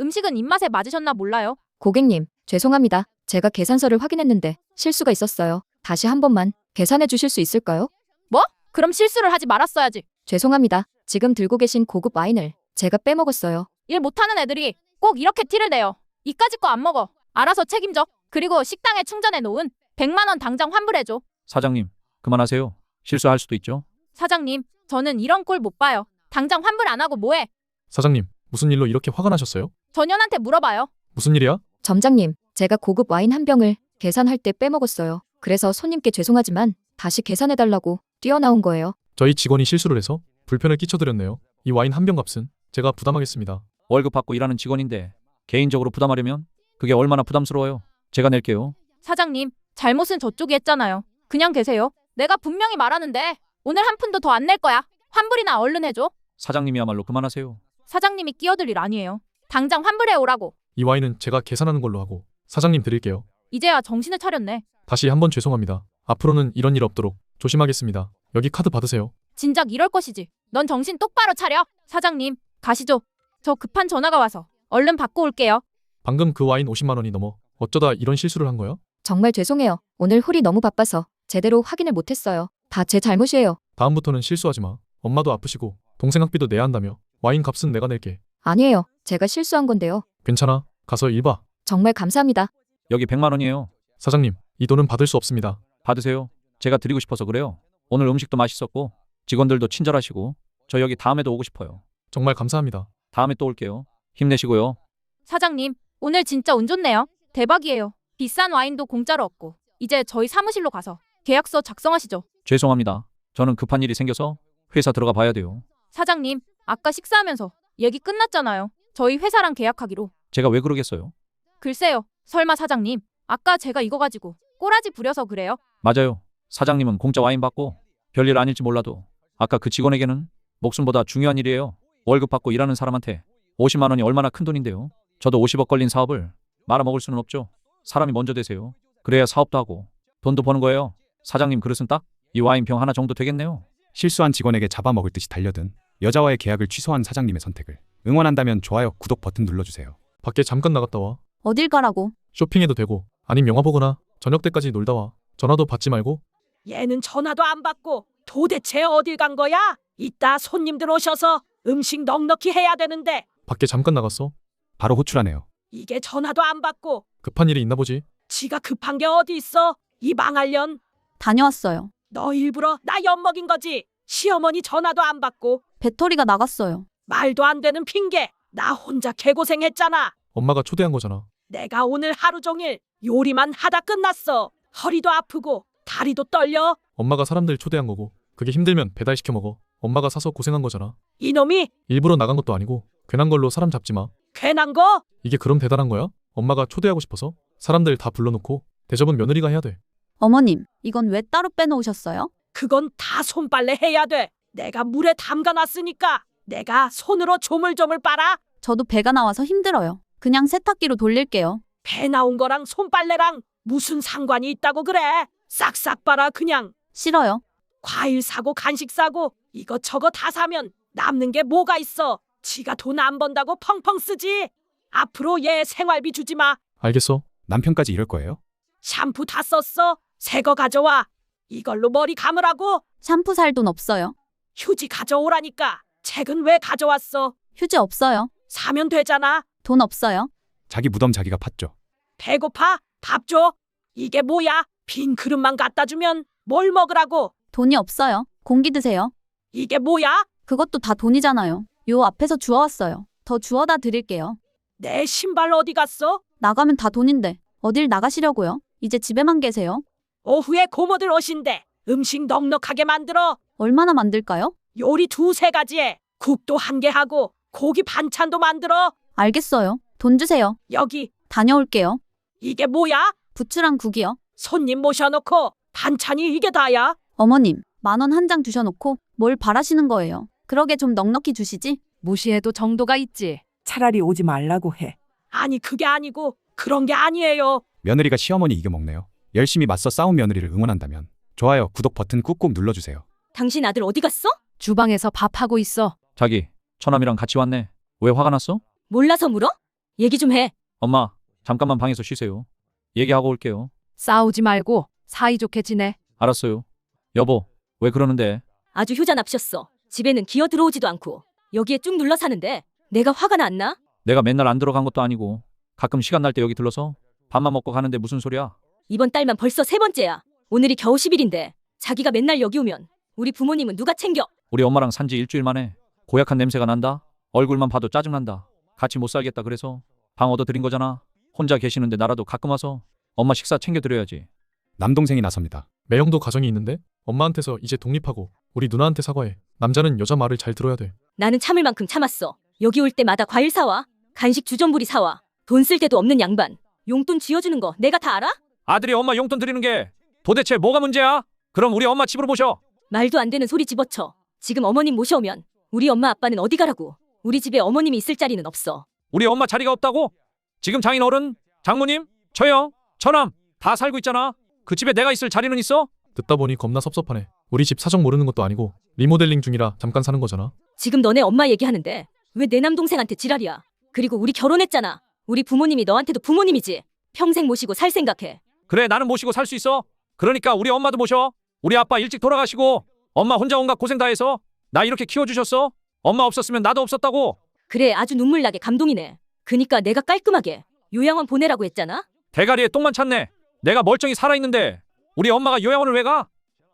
음식은 입맛에 맞으셨나 몰라요. 고객님, 죄송합니다. 제가 계산서를 확인했는데 실수가 있었어요. 다시 한 번만 계산해 주실 수 있을까요? 그럼 실수를 하지 말았어야지. 죄송합니다. 지금 들고 계신 고급 와인을 제가 빼먹었어요. 일 못하는 애들이 꼭 이렇게 티를 내요. 이까짓 거 안 먹어. 알아서 책임져. 그리고 식당에 충전해 놓은 100만 원 당장 환불해줘. 사장님, 그만하세요. 실수할 수도 있죠. 사장님, 저는 이런 꼴 못 봐요. 당장 환불 안 하고 뭐해? 사장님, 무슨 일로 이렇게 화가 나셨어요? 전현한테 물어봐요. 무슨 일이야? 점장님, 제가 고급 와인 한 병을 계산할 때 빼먹었어요. 그래서 손님께 죄송하지만 다시 계산해 달라고 뛰어나온 거예요. 저희 직원이 실수를 해서 불편을 끼쳐드렸네요. 이 와인 한 병 값은 제가 부담하겠습니다. 월급 받고 일하는 직원인데 개인적으로 부담하려면 그게 얼마나 부담스러워요. 제가 낼게요. 사장님, 잘못은 저쪽이 했잖아요. 그냥 계세요. 내가 분명히 말하는데 오늘 한 푼도 더 안 낼 거야. 환불이나 얼른 해줘. 사장님이야말로 그만하세요. 사장님이 끼어들 일 아니에요. 당장 환불해 오라고. 이 와인은 제가 계산하는 걸로 하고 사장님 드릴게요. 이제야 정신을 차렸네. 다시 한번 죄송합니다. 앞으로는 이런 일 없도록 조심하겠습니다. 여기 카드 받으세요. 진작 이럴 것이지. 넌 정신 똑바로 차려. 사장님, 가시죠. 저 급한 전화가 와서 얼른 받고 올게요. 방금 그 와인 50만 원이 넘어 어쩌다 이런 실수를 한 거야? 정말 죄송해요. 오늘 홀이 너무 바빠서 제대로 확인을 못했어요. 다 제 잘못이에요. 다음부터는 실수하지 마. 엄마도 아프시고 동생 학비도 내야 한다며 와인 값은 내가 낼게. 아니에요. 제가 실수한 건데요. 괜찮아. 가서 일 봐. 정말 감사합니다. 여기 100만 원이에요. 사장님, 이 돈은 받을 수 없습니다. 받으세요. 제가 드리고 싶어서 그래요. 오늘 음식도 맛있었고 직원들도 친절하시고 저 여기 다음에도 오고 싶어요. 정말 감사합니다. 다음에 또 올게요. 힘내시고요. 사장님, 오늘 진짜 운 좋네요. 대박이에요. 비싼 와인도 공짜로 얻고. 이제 저희 사무실로 가서 계약서 작성하시죠. 죄송합니다. 저는 급한 일이 생겨서 회사 들어가 봐야 돼요. 사장님, 아까 식사하면서 얘기 끝났잖아요. 저희 회사랑 계약하기로. 제가 왜 그러겠어요? 글쎄요. 설마 사장님, 아까 제가 이거 가지고 꼬라지 부려서 그래요? 맞아요. 사장님은 공짜 와인 받고 별일 아닐지 몰라도 아까 그 직원에게는 목숨보다 중요한 일이에요. 월급 받고 일하는 사람한테 50만 원이 얼마나 큰 돈인데요. 저도 50억 걸린 사업을 말아먹을 수는 없죠. 사람이 먼저 되세요. 그래야 사업도 하고 돈도 버는 거예요. 사장님 그릇은 딱 이 와인병 하나 정도 되겠네요. 실수한 직원에게 잡아먹을 듯이 달려든 여자와의 계약을 취소한 사장님의 선택을 응원한다면 좋아요, 구독 버튼 눌러주세요. 밖에 잠깐 나갔다 와. 어딜 가라고? 쇼핑해도 되고 아님 영화 보거나 저녁 때까지 놀다 와. 전화도 받지 말고 얘는 전화도 안 받고 도대체 어딜 간 거야? 이따 손님들 오셔서 음식 넉넉히 해야 되는데 밖에 잠깐 나갔어. 바로 호출하네요. 이게 전화도 안 받고 급한 일이 있나 보지. 지가 급한 게 어디 있어? 이 망할년 다녀왔어요. 너 일부러 나 엿먹인 거지? 시어머니 전화도 안 받고 배터리가 나갔어요. 말도 안 되는 핑계 나 혼자 개고생했잖아 엄마가 초대한 거잖아. 내가 오늘 하루 종일 요리만 하다 끝났어 허리도 아프고 다리도 떨려 엄마가 사람들 초대한 거고 그게 힘들면 배달시켜 먹어. 엄마가 사서 고생한 거잖아. 이놈이 일부러 나간 것도 아니고 괜한 걸로 사람 잡지 마. 괜한 거? 이게 그럼 대단한 거야? 엄마가 초대하고 싶어서 사람들 다 불러놓고 대접은 며느리가 해야 돼. 어머님, 이건 왜 따로 빼놓으셨어요? 그건 다 손빨래 해야 돼. 내가 물에 담가놨으니까 내가 손으로 조물조물 빨아. 저도 배가 나와서 힘들어요. 그냥 세탁기로 돌릴게요. 배 나온 거랑 손빨래랑 무슨 상관이 있다고 그래? 싹싹 빨아 그냥. 싫어요. 과일 사고 간식 사고 이것저것 다 사면 남는 게 뭐가 있어? 지가 돈 안 번다고 펑펑 쓰지. 앞으로 얘 생활비 주지 마. 알겠어? 남편까지 이럴 거예요? 샴푸 다 썼어. 새 거 가져와. 이걸로 머리 감으라고. 샴푸 살 돈 없어요. 휴지 가져오라니까. 책은 왜 가져왔어? 휴지 없어요. 사면 되잖아. 돈 없어요. 자기 무덤 자기가 팠죠. 배고파? 밥 줘. 이게 뭐야? 빈 그릇만 갖다 주면 뭘 먹으라고? 돈이 없어요. 공기 드세요. 이게 뭐야? 그것도 다 돈이잖아요. 요 앞에서 주워왔어요. 더 주워다 드릴게요. 내 신발 어디 갔어? 나가면 다 돈인데 어딜 나가시려고요? 이제 집에만 계세요. 오후에 고모들 오신대. 음식 넉넉하게 만들어. 얼마나 만들까요? 요리 두세 가지에 국도 한 개 하고 고기 반찬도 만들어. 알겠어요. 돈 주세요. 여기 다녀올게요. 이게 뭐야? 부추랑 국이요. 손님 모셔놓고 반찬이 이게 다야? 어머님, 만 원 한 장 주셔놓고 뭘 바라시는 거예요? 그러게 좀 넉넉히 주시지. 무시해도 정도가 있지. 차라리 오지 말라고 해. 아니 그게 아니고 그런 게 아니에요. 며느리가 시어머니 이겨먹네요. 열심히 맞서 싸운 며느리를 응원한다면 좋아요, 구독 버튼 꾹꾹 눌러주세요. 당신 아들 어디 갔어? 주방에서 밥하고 있어. 자기 처남이랑 같이 왔네. 왜 화가 났어? 몰라서 물어? 얘기 좀 해. 엄마, 잠깐만 방에서 쉬세요. 얘기하고 올게요. 싸우지 말고 사이좋게 지내. 알았어요. 여보, 왜 그러는데? 아주 효자 납셨어. 집에는 기어 들어오지도 않고 여기에 쭉 눌러 사는데 내가 화가 났나? 내가 맨날 안 들어간 것도 아니고 가끔 시간 날 때 여기 들러서 밥만 먹고 가는데 무슨 소리야? 이번 달만 벌써 세 번째야. 오늘이 겨우 10일인데 자기가 맨날 여기 오면 우리 부모님은 누가 챙겨? 우리 엄마랑 산지 일주일 만에 고약한 냄새가 난다. 얼굴만 봐도 짜증난다. 같이 못 살겠다 그래서 방 얻어 드린 거잖아. 혼자 계시는데 나라도 가끔 와서 엄마 식사 챙겨 드려야지. 남동생이 나섭니다. 매형도 가정이 있는데 엄마한테서 이제 독립하고 우리 누나한테 사과해. 남자는 여자 말을 잘 들어야 돼. 나는 참을 만큼 참았어. 여기 올 때마다 과일 사와. 간식 주전부리 사와. 돈 쓸 데도 없는 양반. 용돈 쥐어주는 거 내가 다 알아? 아들이 엄마 용돈 드리는 게 도대체 뭐가 문제야? 그럼 우리 엄마 집으로 모셔. 말도 안 되는 소리 집어쳐. 지금 어머님 모셔오면 우리 엄마 아빠는 어디 가라고? 우리 집에 어머님이 있을 자리는 없어. 우리 엄마 자리가 없다고? 지금 장인 어른, 장모님, 처형, 처남 다 살고 있잖아. 그 집에 내가 있을 자리는 있어? 듣다 보니 겁나 섭섭하네. 우리 집 사정 모르는 것도 아니고 리모델링 중이라 잠깐 사는 거잖아. 지금 너네 엄마 얘기하는데 왜 내 남동생한테 지랄이야? 그리고 우리 결혼했잖아. 우리 부모님이 너한테도 부모님이지. 평생 모시고 살 생각해. 그래 나는 모시고 살 수 있어. 그러니까 우리 엄마도 모셔. 우리 아빠 일찍 돌아가시고 엄마 혼자 온갖 고생 다 해서 나 이렇게 키워주셨어. 엄마 없었으면 나도 없었다고. 그래 아주 눈물 나게 감동이네. 그니까 내가 깔끔하게 요양원 보내라고 했잖아. 대가리에 똥만 찼네. 내가 멀쩡히 살아있는데 우리 엄마가 요양원을 왜 가?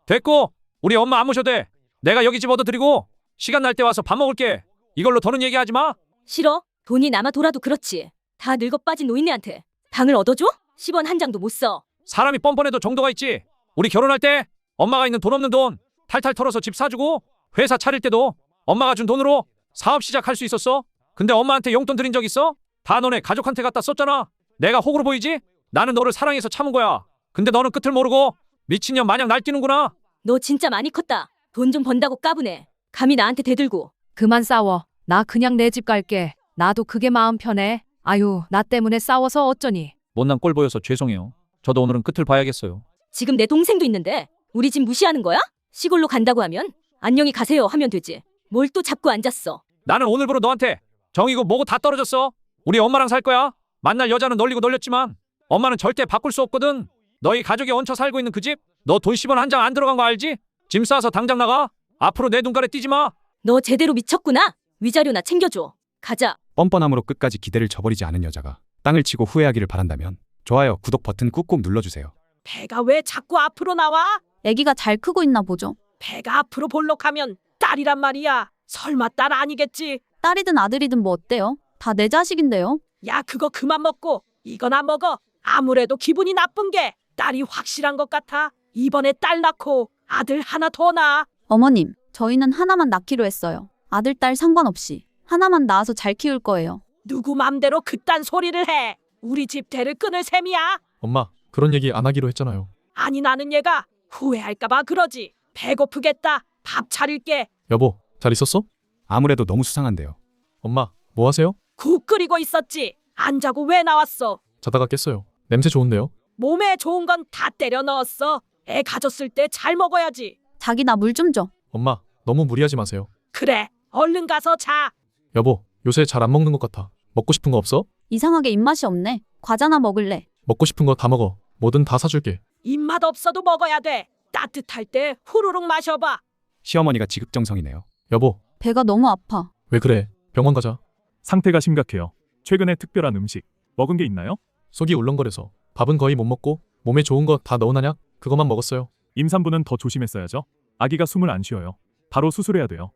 됐고 우리 엄마 안 모셔도 돼. 내가 여기 집 얻어드리고 시간 날 때 와서 밥 먹을게. 이걸로 더는 얘기하지 마. 싫어? 돈이 남아 돌아도 그렇지. 다 늙어 빠진 노인네한테 방을 얻어줘? 10원 한 장도 못 써. 사람이 뻔뻔해도 정도가 있지. 우리 결혼할 때 엄마가 있는 돈 없는 돈 탈탈 털어서 집 사주고 회사 차릴 때도 엄마가 준 돈으로 사업 시작할 수 있었어. 근데 엄마한테 용돈 드린 적 있어? 다 너네 가족한테 갖다 썼잖아. 내가 호구로 보이지? 나는 너를 사랑해서 참은 거야. 근데 너는 끝을 모르고 미친년 마냥 날뛰는구나. 너 진짜 많이 컸다. 돈 좀 번다고 까부네. 감히 나한테 대들고. 그만 싸워. 나 그냥 내 집 갈게. 나도 그게 마음 편해. 아유, 나 때문에 싸워서 어쩌니. 못난 꼴 보여서 죄송해요. 저도 오늘은 끝을 봐야겠어요. 지금 내 동생도 있는데 우리 집 무시하는 거야? 시골로 간다고 하면 안녕히 가세요 하면 되지. 뭘 또 잡고 앉았어. 나는 오늘부로 너한테 정이고 뭐고 다 떨어졌어. 우리 엄마랑 살 거야. 만날 여자는 널리고 널렸지만 엄마는 절대 바꿀 수 없거든. 너희 가족이 얹혀 살고 있는 그 집. 너 돈 10원 한 장 안 들어간 거 알지? 짐 싸서 당장 나가. 앞으로 내 눈가래 띄지 마. 너 제대로 미쳤구나. 위자료나 챙겨줘. 가자. 뻔뻔함으로 끝까지 기대를 저버리지 않은 여자가 땅을 치고 후회하기를 바란다면 좋아요, 구독 버튼 꾹꾹 눌러주세요. 배가 왜 자꾸 앞으로 나와? 아기가 잘 크고 있나 보죠. 배가 앞으로 볼록하면 딸이란 말이야. 설마 딸 아니겠지? 딸이든 아들이든 뭐 어때요? 다 내 자식인데요. 야 그거 그만 먹고 이거나 먹어. 아무래도 기분이 나쁜 게 딸이 확실한 것 같아. 이번에 딸 낳고 아들 하나 더 낳아. 어머님, 저희는 하나만 낳기로 했어요. 아들, 딸 상관없이. 하나만 낳아서 잘 키울 거예요. 누구 맘대로 그딴 소리를 해. 우리 집 대를 끊을 셈이야. 엄마, 그런 얘기 안 하기로 했잖아요. 아니 나는 얘가 후회할까봐 그러지. 배고프겠다. 밥 차릴게. 여보, 잘 있었어? 아무래도 너무 수상한데요. 엄마, 뭐 하세요? 국 끓이고 있었지. 안 자고 왜 나왔어? 자다가 깼어요. 냄새 좋은데요? 몸에 좋은 건 다 때려 넣었어. 애 가졌을 때 잘 먹어야지. 자기 나 물 좀 줘. 엄마, 너무 무리하지 마세요. 그래. 얼른 가서 자. 여보, 요새 잘 안 먹는 것 같아. 먹고 싶은 거 없어? 이상하게 입맛이 없네. 과자나 먹을래. 먹고 싶은 거 다 먹어. 뭐든 다 사줄게. 입맛 없어도 먹어야 돼. 따뜻할 때 후루룩 마셔봐. 시어머니가 지극정성이네요. 여보, 배가 너무 아파. 왜 그래? 병원 가자. 상태가 심각해요. 최근에 특별한 음식 먹은 게 있나요? 속이 울렁거려서 밥은 거의 못 먹고 몸에 좋은 거 다 넣은 한약 그것만 먹었어요. 임산부는 더 조심했어야죠. 아기가 숨을 안 쉬어요. 바로 수술해야 돼요.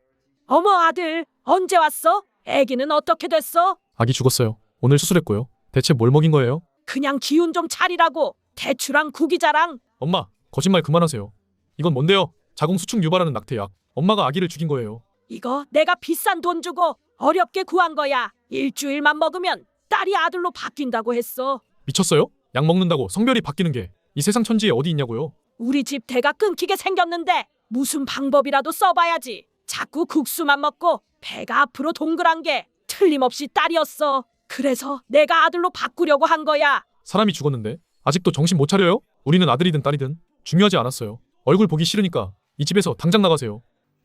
어머 아들 언제 왔어? 애기는 어떻게 됐어? 아기 죽었어요. 오늘 수술했고요. 대체 뭘 먹인 거예요? 그냥 기운 좀 차리라고. 대추랑 구기자랑 엄마, 거짓말 그만하세요. 이건 뭔데요? 자궁 수축 유발하는 낙태약. 엄마가 아기를 죽인 거예요. 이거 내가 비싼 돈 주고 어렵게 구한 거야. 일주일만 먹으면 딸이 아들로 바뀐다고 했어. 미쳤어요? 약 먹는다고 성별이 바뀌는 게 이 세상 천지에 어디 있냐고요? 우리 집 대가 끊기게 생겼는데 무슨 방법이라도 써봐야지. 자꾸 국수만 먹고 배가 앞으로 동그란 게 틀림없이 딸이었어. 그래서 내가 아들로 바꾸려고 한 거야. 사람이 죽었는데 아직도 정신 못 차려요? 우리는 아들이든 딸이든 중요하지 않았어요. 얼굴 보기 싫으니까 이 집에서 당장 나가세요.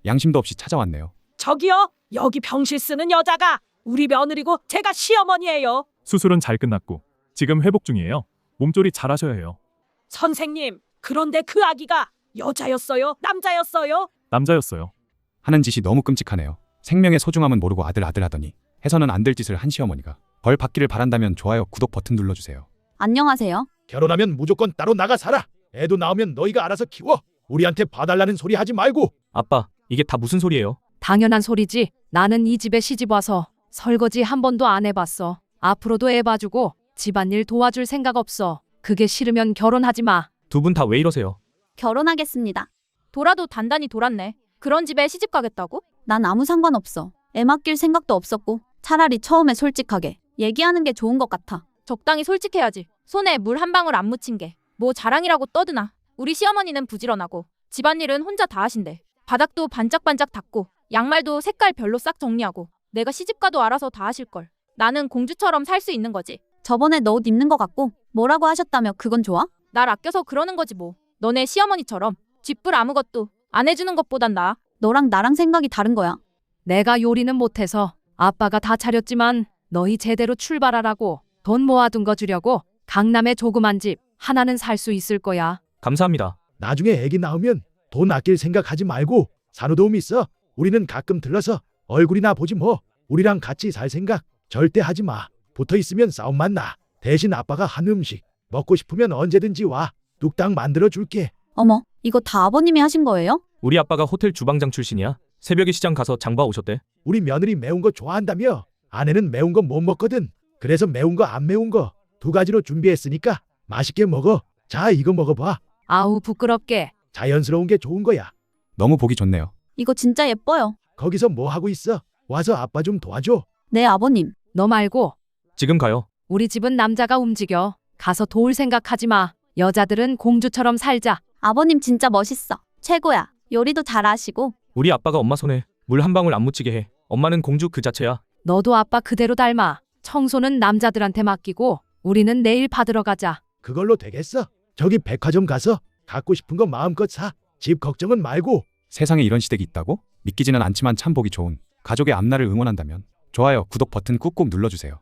양심도 없이 찾아왔네요. 저기요, 여기 병실 쓰는 여자가 우리 며느리고 제가 시어머니예요. 수술은 잘 끝났고 지금 회복 중이에요. 몸조리 잘 하셔야 해요. 선생님, 그런데 그 아기가 여자였어요? 남자였어요? 남자였어요. 하는 짓이 너무 끔찍하네요. 생명의 소중함은 모르고 아들 아들 하더니 해서는 안 될 짓을 한 시어머니가 벌 받기를 바란다면 좋아요 구독 버튼 눌러주세요. 안녕하세요. 결혼하면 무조건 따로 나가 살아. 애도 낳으면 너희가 알아서 키워. 우리한테 봐달라는 소리 하지 말고. 아빠, 이게 다 무슨 소리예요? 당연한 소리지. 나는 이 집에 시집 와서 설거지 한 번도 안 해봤어. 앞으로도 애 봐주고 집안일 도와줄 생각 없어. 그게 싫으면 결혼하지 마. 두 분 다 왜 이러세요? 결혼하겠습니다. 돌아도 단단히 돌았네. 그런 집에 시집 가겠다고? 난 아무 상관없어. 애 맡길 생각도 없었고 차라리 처음에 솔직하게 얘기하는 게 좋은 것 같아. 적당히 솔직해야지. 손에 물 한 방울 안 묻힌 게 뭐 자랑이라고 떠드나. 우리 시어머니는 부지런하고 집안일은 혼자 다 하신대. 바닥도 반짝반짝 닦고 양말도 색깔 별로 싹 정리하고 내가 시집가도 알아서 다 하실걸. 나는 공주처럼 살 수 있는 거지. 저번에 너 옷 입는 것 같고 뭐라고 하셨다며 그건 좋아? 날 아껴서 그러는 거지 뭐. 너네 시어머니처럼 쥐뿔 아무것도 안 해주는 것보단 나아. 너랑 나랑 생각이 다른 거야. 내가 요리는 못해서 아빠가 다 차렸지만 너희 제대로 출발하라고 돈 모아둔 거 주려고 강남에 조그만 집 하나는 살 수 있을 거야. 감사합니다. 나중에 애기 낳으면 돈 아낄 생각하지 말고 산후도움 있어. 우리는 가끔 들러서 얼굴이나 보지 뭐. 우리랑 같이 살 생각 절대 하지 마. 붙어 있으면 싸움만 나. 대신 아빠가 한 음식 먹고 싶으면 언제든지 와. 뚝딱 만들어 줄게. 어머, 이거 다 아버님이 하신 거예요? 우리 아빠가 호텔 주방장 출신이야. 새벽에 시장 가서 장봐 오셨대. 우리 며느리 매운 거 좋아한다며. 아내는 매운 거 못 먹거든. 그래서 매운 거 안 매운 거 두 가지로 준비했으니까 맛있게 먹어. 자, 이거 먹어봐. 아우 부끄럽게. 자연스러운 게 좋은 거야. 너무 보기 좋네요. 이거 진짜 예뻐요. 거기서 뭐 하고 있어? 와서 아빠 좀 도와줘. 네, 아버님. 너 말고 지금 가요. 우리 집은 남자가 움직여. 가서 도울 생각하지 마. 여자들은 공주처럼 살자. 아버님 진짜 멋있어. 최고야. 요리도 잘하시고. 우리 아빠가 엄마 손에 물 한 방울 안 묻히게 해. 엄마는 공주 그 자체야. 너도 아빠 그대로 닮아. 청소는 남자들한테 맡기고 우리는 내일 받으러 가자. 그걸로 되겠어? 저기 백화점 가서 갖고 싶은 거 마음껏 사. 집 걱정은 말고. 세상에 이런 시댁이 있다고? 믿기지는 않지만 참 보기 좋은 가족의 앞날을 응원한다면 좋아요 구독 버튼 꾹꾹 눌러주세요.